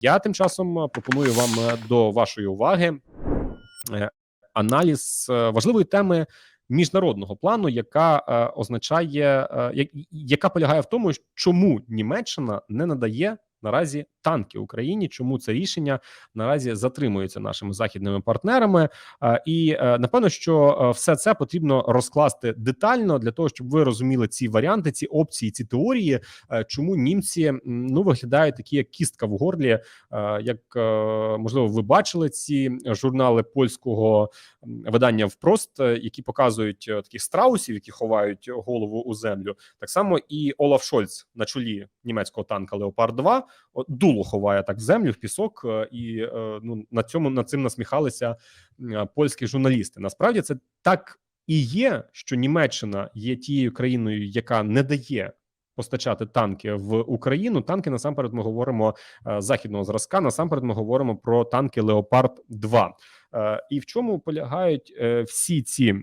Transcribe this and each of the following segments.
Я тим часом е, пропоную вам е, до вашої уваги е, аналіз важливої теми міжнародного плану, яка означає, яка полягає в тому, чому Німеччина не надає наразі танки Україні, чому це рішення наразі затримується нашими західними партнерами. І е, напевно, що е, все це потрібно розкласти детально для того, щоб ви розуміли ці варіанти, ці опції, ці теорії, е, чому німці ну виглядають такі, як кістка в горлі. Як можливо, ви бачили ці журнали польського видання впрост, які показують таких страусів, які ховають голову у землю. Так само і Олаф Шольц на чолі німецького танка Леопард 2 о, дуло ховає так в землю в пісок, е, і е, ну на цьому над цим насміхалися е, польські журналісти. Насправді це так і є, що Німеччина є тією країною, яка не дає. Постачати танки в Україну. Танки насамперед ми говоримо західного зразка. Насамперед ми говоримо про танки Леопард 2 Е, І в чому полягають всі ці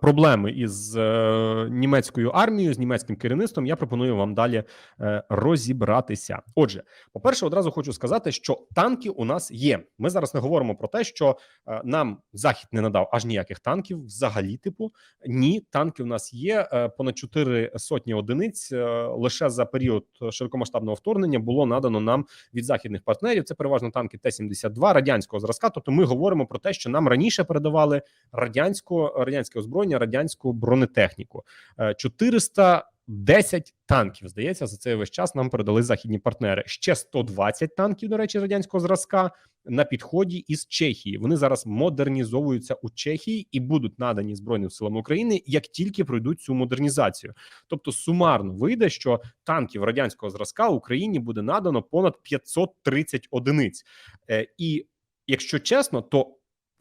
проблеми із е, німецькою армією, з німецьким керівництвом? Я пропоную вам далі е, розібратися. Отже, по-перше, одразу хочу сказати, що танки у нас є. Ми зараз не говоримо про те, що е, нам захід не надав аж ніяких танків. Взагалі, типу, ні, танки у нас є. Е, Понад чотири сотні одиниць е, лише за період широкомасштабного вторгнення було надано нам від західних партнерів. Це переважно танки Т-72 радянського зразка. Тобто, ми говоримо про те, що нам раніше передавали радянську радянське озброєння, радянську бронетехніку. Е, 410 танків. Здається, за цей весь час нам передали західні партнери. Ще 120 танків, до речі, радянського зразка на підході із Чехії. Вони зараз модернізовуються у Чехії і будуть надані збройним силам України, як тільки пройдуть цю модернізацію. Тобто, сумарно вийде, що танків радянського зразка Україні буде надано понад 530 одиниць. Е, І якщо чесно, то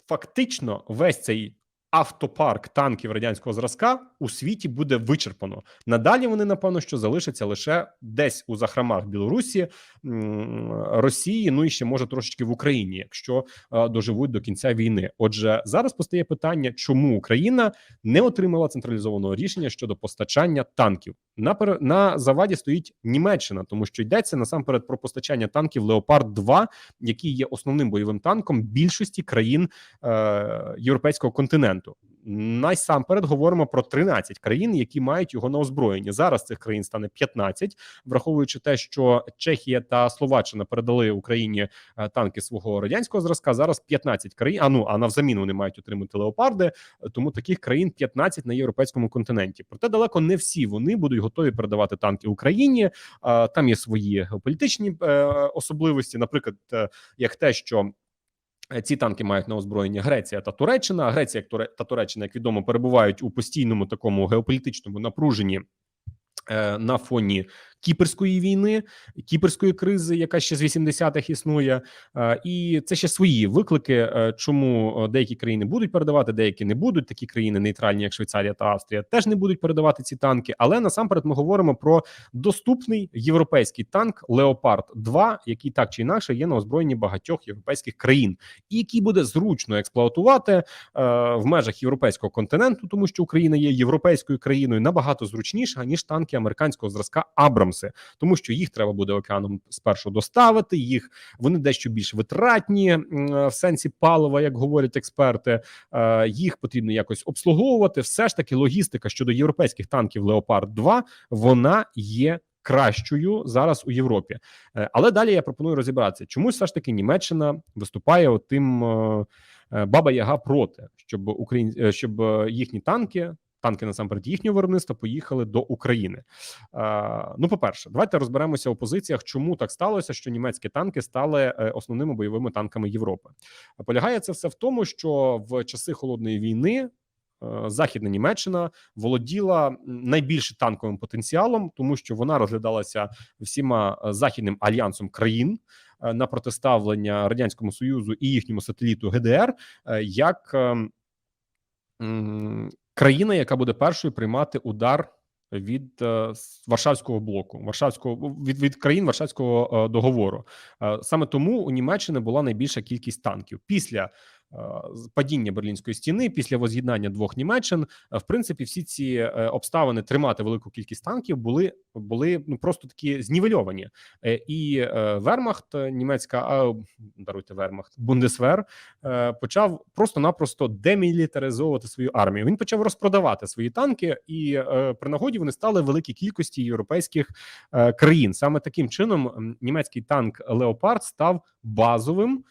фактично весь цей автопарк танків радянського зразка у світі буде вичерпано. Надалі вони напевно що залишаться лише десь у захрамах Білорусі, Росії, ну і ще може трошечки в Україні, якщо е, доживуть до кінця війни. Отже, зараз постає питання, чому Україна не отримала централізованого рішення щодо постачання танків. На на заваді стоїть Німеччина, тому що йдеться насамперед про постачання танків Леопард 2 які є основним бойовим танком більшості країн е, європейського континенту. Найсамперед говоримо про 13 країн, які мають його на озброєнні. Зараз цих країн стане 15, враховуючи те, що Чехія та Словаччина передали Україні е, танки свого радянського зразка. Зараз 15 країн. А ну а навзамін вони мають отримати леопарди. Тому таких країн 15 на європейському континенті. Проте далеко не всі вони будуть готові передавати танки Україні. Там є свої геополітичні е, особливості, наприклад, е, як те, що Е, Ці танки мають на озброєння Греція та Туреччина. Греція та Туреччина, як відомо, перебувають у постійному такому геополітичному напруженні е, на фоні кіперської війни, кіперської кризи, яка ще з 80-х існує, Е, і це ще свої виклики, е, чому е, деякі країни будуть передавати, деякі не будуть. Такі країни нейтральні, як Швейцарія та Австрія, теж не будуть передавати ці танки. Але насамперед ми говоримо про доступний європейський танк Леопард 2 який так чи інакше є на озброєнні багатьох європейських країн, і який буде зручно експлуатувати в межах європейського континенту, тому що Україна є європейською країною набагато зручніша ніж танки американського зразка Абрамси, тому що їх треба буде океаном спершу доставити. Їх вони дещо більш витратні в сенсі палива, як говорять експерти. Е, Їх потрібно якось обслуговувати. Все ж таки, логістика щодо європейських танків Леопард 2 вона є. Кращою зараз у Європі, Е, але далі я пропоную розібратися, чому все ж таки Німеччина виступає тим баба Яга проти, щоб Україн... е, щоб е, їхні танки, танки насамперед їхнього виробництва, поїхали до України. Е, Ну, по перше, давайте розберемося у позиціях, чому так сталося, що німецькі танки стали е, основними бойовими танками Європи. Полягає це все в тому, що в часи холодної війни. е, Західна Німеччина володіла найбільше танковим потенціалом, тому що вона розглядалася всіма західним альянсом країн на протиставлення радянському союзу і їхньому сателіту ГДР як е, м, країна, яка буде першою приймати удар від е, Варшавського блоку, Варшавського від, від країн Варшавського е, договору. Е, саме тому у Німеччини була найбільша кількість танків. Після падіння берлінської стіни після воз'єднання двох Німеччин. В принципі, всі ці обставини тримати велику кількість танків були були ну просто такі знівельовані, і Вермахт німецька даруйте Вермахт Бундесвер почав просто-напросто демілітаризовувати свою армію. Він почав розпродавати свої танки, і при нагоді вони стали великій кількості європейських країн. Саме таким чином німецький танк Леопард став базовим.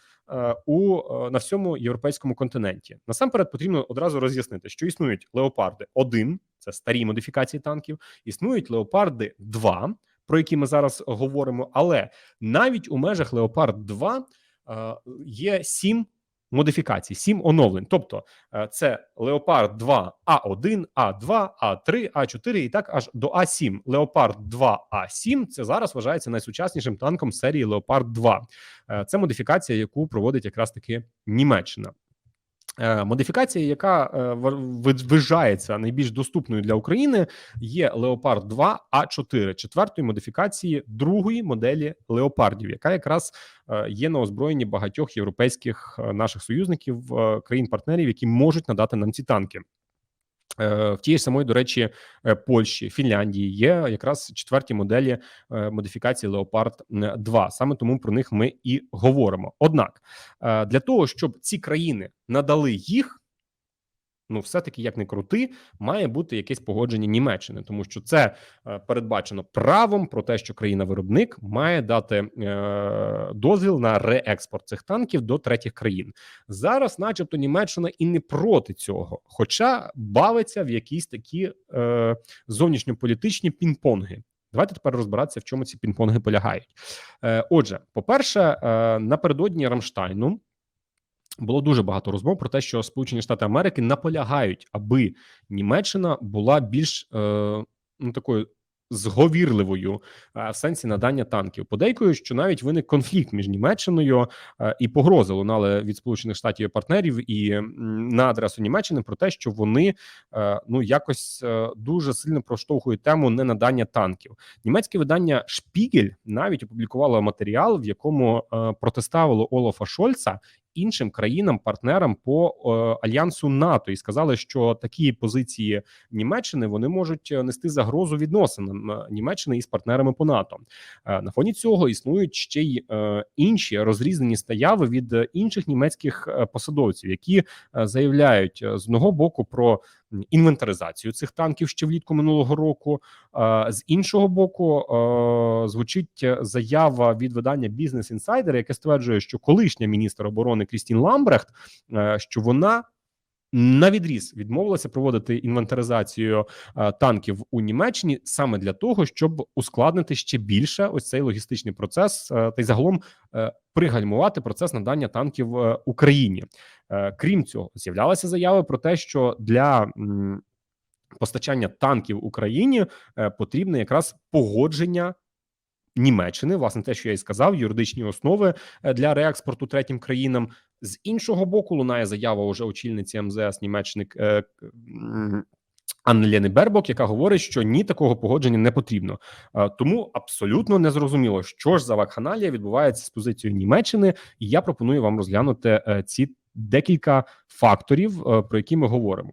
У на всьому європейському континенті насамперед потрібно одразу роз'яснити, що існують леопарди 1 це старі модифікації танків, існують леопарди 2 про які ми зараз говоримо. Але навіть у межах Леопард 2 є сім модифікацій, сім оновлень. Тобто це Леопард 2 А1, А2, А3, А4 і так аж до А7. Леопард 2 А7 це зараз вважається найсучаснішим танком серії Леопард 2. Це модифікація, яку проводить якраз таки Німеччина. Е, модифікація, яка е, вважається найбільш доступною для України, є Леопард 2 а 4 четвертої модифікації другої моделі леопардів, яка якраз е, є на озброєнні багатьох європейських наших союзників країн-партнерів, які можуть надати нам ці танки. Е, в ж самої, до речі, е, Польщі, Фінляндії є якраз четверті моделі е, модифікації Леопард 2. Саме тому про них ми і говоримо. Однак для того, щоб ці країни надали їх, ну все-таки як не крути, має бути якесь погодження Німеччини, тому що це е, передбачено правом про те, що країна-виробник має дати е, дозвіл на реекспорт цих танків до третіх країн. Зараз, начебто, Німеччина і не проти цього, хоча бавиться в якісь такі е, зовнішньополітичні пінг-понги. Давайте тепер розбиратися, в чому ці пінг-понги полягають. Е, Отже, по перше, е, напередодні Рамштайну було дуже багато розмов про те, що Сполучені Штати Америки наполягають, аби Німеччина була більш е, ну такою зговірливою е, в сенсі надання танків. Подейкують, що навіть виник конфлікт між Німеччиною е, і погрози лунали від Сполучених Штатів партнерів і на адресу Німеччини про те, що вони е, ну якось дуже сильно проштовхують тему ненадання танків. Німецьке видання Шпігель навіть опублікувало матеріал, в якому протиставило Олафа Шольца іншим країнам-партнерам по е, альянсу НАТО і сказали, що такі позиції Німеччини вони можуть е, нести загрозу відносинам е, Німеччини із партнерами по НАТО. На фоні цього існують ще й інші розрізнені стаяви від інших німецьких посадовців, які заявляють з одного боку про інвентаризацію цих танків ще влітку минулого року. З іншого боку, звучить заява від видання Бізнес інсайдер, яке стверджує, що колишня міністр оборони Крістін Ламбрехт, що вона на відріз відмовилася проводити інвентаризацію е, танків у Німеччині саме для того, щоб ускладнити ще більше ось цей логістичний процес, е, та й загалом е, пригальмувати процес надання танків Україні. Крім цього, з'являлися заяви про те, що для постачання танків Україні потрібне якраз погодження. Німеччини, власне, те, що я і сказав, юридичні основи е, для реекспорту третім країнам з іншого боку. Лунає заява уже очільниці МЗС Німеччини е, Анни Лєни Бербок, яка говорить, що ні такого погодження не потрібно. Е, тому абсолютно не зрозуміло, що ж за вакханалія відбувається з позицією Німеччини, і я пропоную вам розглянути ці декілька факторів, е, про які ми говоримо.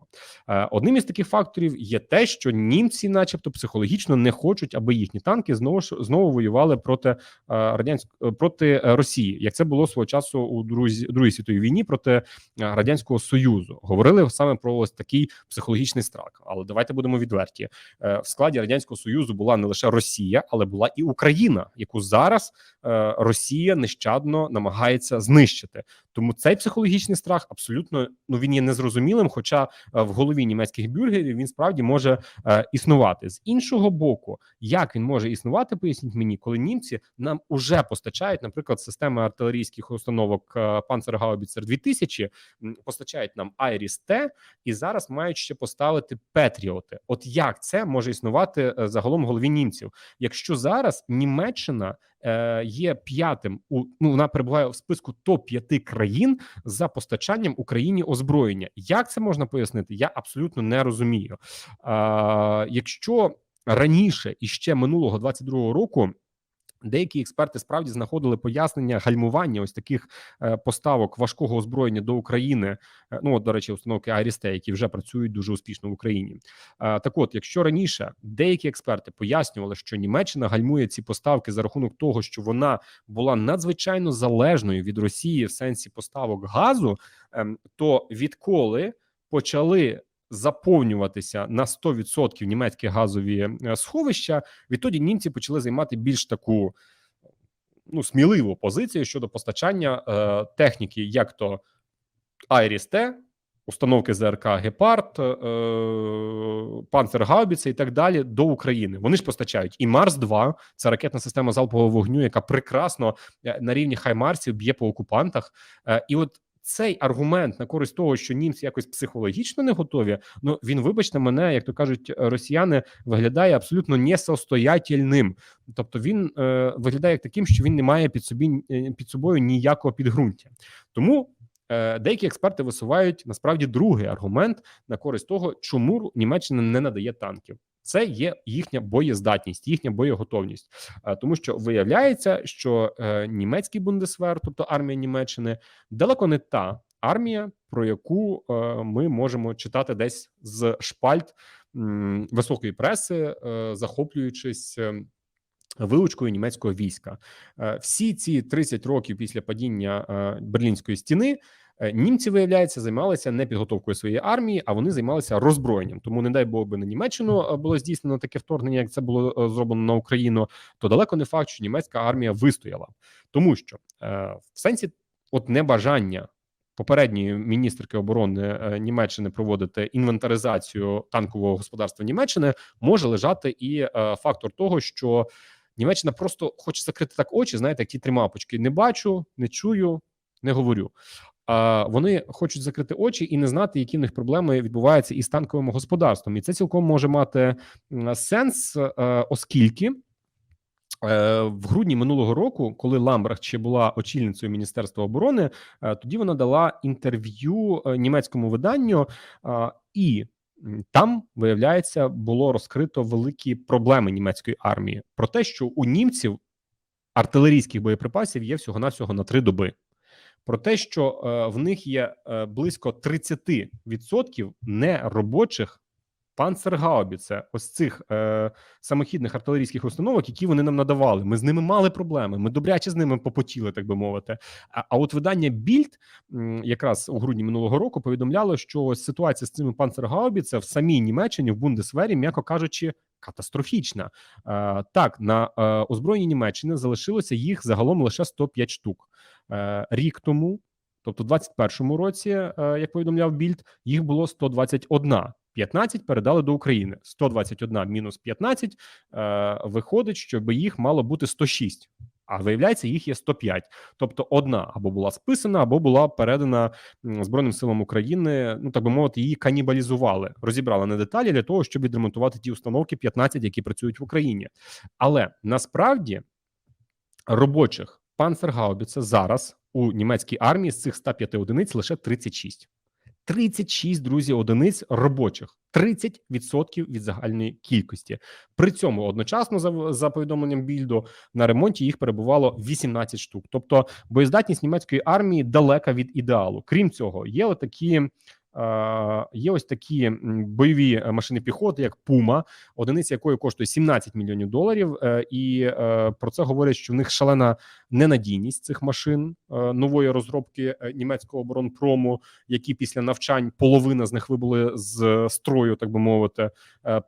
Е, одним із таких факторів є те, що німці, начебто, психологічно не хочуть, аби їхні танки знову ж знову воювали проти е, радянської проти Росії, як це було свого часу у другій, другій світовій війні проти радянського союзу. Говорили саме про ось такий психологічний страх. Але давайте будемо відверті в складі радянського союзу була не лише Росія, але була і Україна, яку зараз Росія нещадно намагається знищити. Тому цей психологічний страх абсолютно ну він є незрозумілим. Хоча е, в голові німецьких бюргерів він справді може е, існувати з іншого боку. Як він може існувати? Поясніть мені, коли німці нам уже постачають, наприклад, системи артилерійських установок Panzerhaubitzer 2000, постачають нам Айріс Т і зараз мають ще поставити Петріоти. От як це може існувати е, загалом в голові німців? Якщо зараз Німеччина е, є п'ятим у ну вона перебуває в списку топ 5 країн за постачанням Україні озброєння. Як це можна пояснити? Я абсолютно не розумію. Е, Якщо раніше і ще минулого 22-го року Деякі експерти справді знаходили пояснення гальмування ось таких е, поставок важкого озброєння до України. Е, ну от, до речі, установки Арісте, які вже працюють дуже успішно в Україні. Е, так, от, якщо раніше деякі експерти пояснювали, що Німеччина гальмує ці поставки за рахунок того, що вона була надзвичайно залежною від Росії в сенсі поставок газу, ем, то відколи почали заповнюватися на 100% німецькі газові е, сховища, відтоді німці почали займати більш таку ну сміливу позицію щодо постачання е, техніки, як то Айріс-Т, установки ЗРК Гепард, е, Панцергаубіця і так далі до України. Вони ж постачають і Марс 2 це ракетна система залпового вогню, яка прекрасно е, на рівні Хаймарсів б'є по окупантах. І от цей аргумент на користь того, що німці якось психологічно не готові. Ну він, вибачте, мене, як то кажуть, росіяни виглядає абсолютно несостоятельним. Тобто він е, виглядає як таким, що він не має під собі е, під собою ніякого підґрунтя. Тому е, деякі експерти висувають насправді другий аргумент на користь того, чому Німеччина не надає танків. Це є їхня боєздатність, їхня боєготовність, е, тому що виявляється, що е, німецький бундесвер, тобто армія Німеччини, далеко не та армія, про яку е, ми можемо читати десь з шпальт високої преси, захоплюючись. Вилучкою німецького війська всі ці 30 років після падіння берлінської стіни німці виявляється займалися не підготовкою своєї армії, а вони займалися роззброєнням. Тому не дай Бог би на Німеччину е, було здійснено таке вторгнення, як це було е, зроблено на Україну. То далеко не факт, що німецька армія вистояла, тому що в сенсі от небажання. Попередньої міністерки оборони Німеччини проводити інвентаризацію танкового господарства Німеччини може лежати і фактор того, що Німеччина просто хоче закрити так очі. Знаєте, як ті три мапочки: не бачу, не чую, не говорю. Вони хочуть закрити очі і не знати, які в них проблеми відбуваються із танковим господарством, і це цілком може мати сенс, е, оскільки. Е, в грудні минулого року, коли Ламбрах ще була очільницею міністерства оборони, е, тоді вона дала інтерв'ю німецькому виданню, і там виявляється було розкрито великі проблеми німецької армії про те, що у німців артилерійських боєприпасів є всього навсього на три доби про те, що е, в них є е, близько 30% неробочих панцергаубіце, ось цих е, самохідних артилерійських установок, які вони нам надавали. Ми з ними мали проблеми. Ми добряче з ними попотіли, так би мовити. А, а от видання Більд якраз у грудні минулого року повідомляло, що ось ситуація з цими панцергаубіце в самій Німеччині в Бундесвері, м'яко кажучи. Катастрофічна е, так на озброєнні Німеччини залишилося їх загалом лише 105 штук. Е, рік тому, тобто, в 21-му році, е, як повідомляв Більд, їх було 121. 15 передали до України. 121 мінус 15 е, виходить, щоб їх мало бути 106. А виявляється, їх є 105. Тобто, одна або була списана, або була передана Збройним силам України. Ну так би мовити, її канібалізували, розібрали на деталі для того, щоб відремонтувати ті установки 15, які працюють в Україні. Але насправді робочих Панцергаубіце зараз у німецькій армії з цих 105 одиниць лише 36. 36, друзі, одиниць робочих, 30% від загальної кількості. При цьому одночасно за, за повідомленням більду на ремонті їх перебувало 18 штук. Тобто боєздатність німецької армії далека від ідеалу. Крім цього, є отакі Є ось такі бойові машини піхоти, як Пума, одиниця якої коштує 17 мільйонів доларів, е, і е, про це говорять, що в них шалена ненадійність цих машин е, нової розробки німецького оборонпрому, які після навчань половина з них вибули з строю, так би мовити.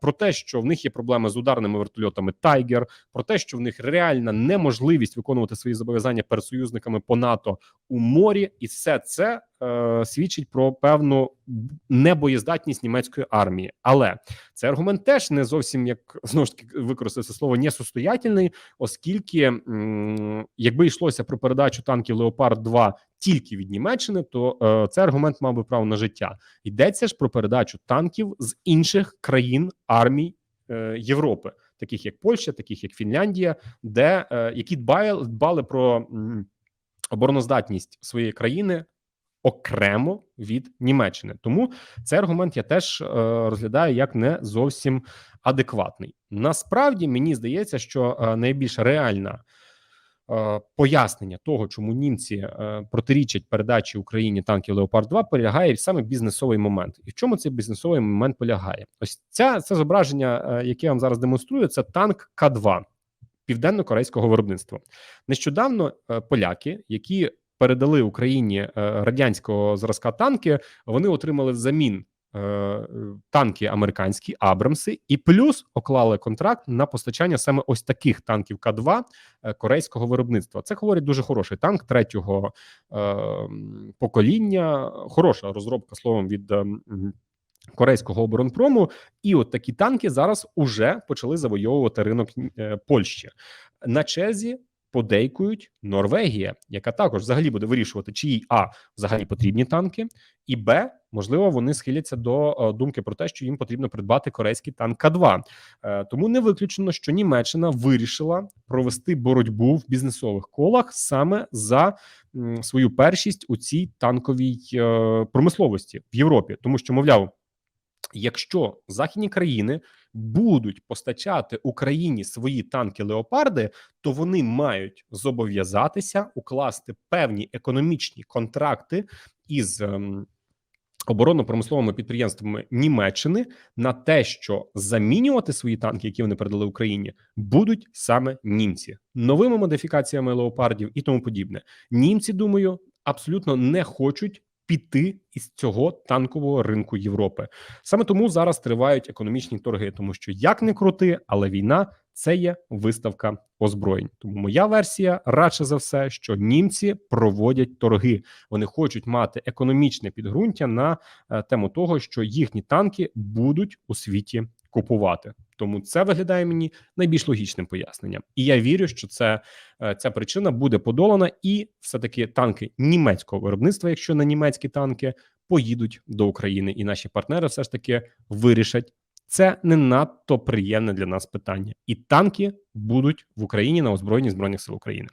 Про те, що в них є проблеми з ударними вертольотами Тайгер, про те, що в них реальна неможливість виконувати свої зобов'язання перед союзниками по НАТО у морі, і все це е, свідчить про певну небоєздатність німецької армії. Але цей аргумент теж не зовсім як знову ж таки використати слово несостоятельний, оскільки м, якби йшлося про передачу танків Леопард 2 тільки від Німеччини, то е, цей аргумент мав би право на життя. Йдеться ж про передачу танків з інших країн армій е, Європи. Таких як Польща, таких як Фінляндія, де е, які дбали, дбали про обороноздатність своєї країни окремо від Німеччини. Тому цей аргумент я теж е, розглядаю як не зовсім адекватний. Насправді мені здається, що е, найбільш реальна е, пояснення того, чому німці протирічать передачі Україні танків Леопард 2 полягає саме бізнесовий момент. І в чому цей бізнесовий момент полягає? Ось ця це зображення, яке я вам зараз демонструю. Це танк К2 південно-корейського виробництва. Нещодавно поляки, які передали Україні е, радянського зразка танки, вони отримали взамін. е, Танки американські Абрамси, і плюс оклали контракт на постачання саме ось таких танків К2 е, корейського виробництва. Це говорить дуже хороший танк третього покоління. Хороша розробка словом від е, корейського оборонпрому. І от такі танки зараз уже почали завойовувати ринок Польщі. На черзі подейкують Норвегія, яка також взагалі буде вирішувати, чи їй а взагалі потрібні танки, і б, можливо, вони схиляться до е, думки про те, що їм потрібно придбати корейський танк К2. Е, Тому не виключено, що Німеччина вирішила провести боротьбу в бізнесових колах саме за свою першість у цій танковій е, промисловості в Європі, тому що мовляв. Якщо західні країни будуть постачати Україні свої танки леопарди, то вони мають зобов'язатися укласти певні економічні контракти із ем, оборонно-промисловими підприємствами Німеччини на те, що замінювати свої танки, які вони передали Україні, будуть саме німці новими модифікаціями леопардів і тому подібне. Німці, думаю, абсолютно не хочуть піти із цього танкового ринку Європи. Саме тому зараз тривають економічні торги, тому що як не крути, але війна це є виставка озброєнь. Тому моя версія радше за все, що німці проводять торги. Вони хочуть мати економічне підґрунтя на е, тему того, що їхні танки будуть у світі купувати. Тому це виглядає мені найбільш логічним поясненням. І я вірю, що це е, ця причина буде подолана, і все таки танки німецького виробництва, якщо не німецькі танки, поїдуть до України, і наші партнери все ж таки вирішать. Це не надто приємне для нас питання, і танки будуть в Україні на озброєнні збройних сил України.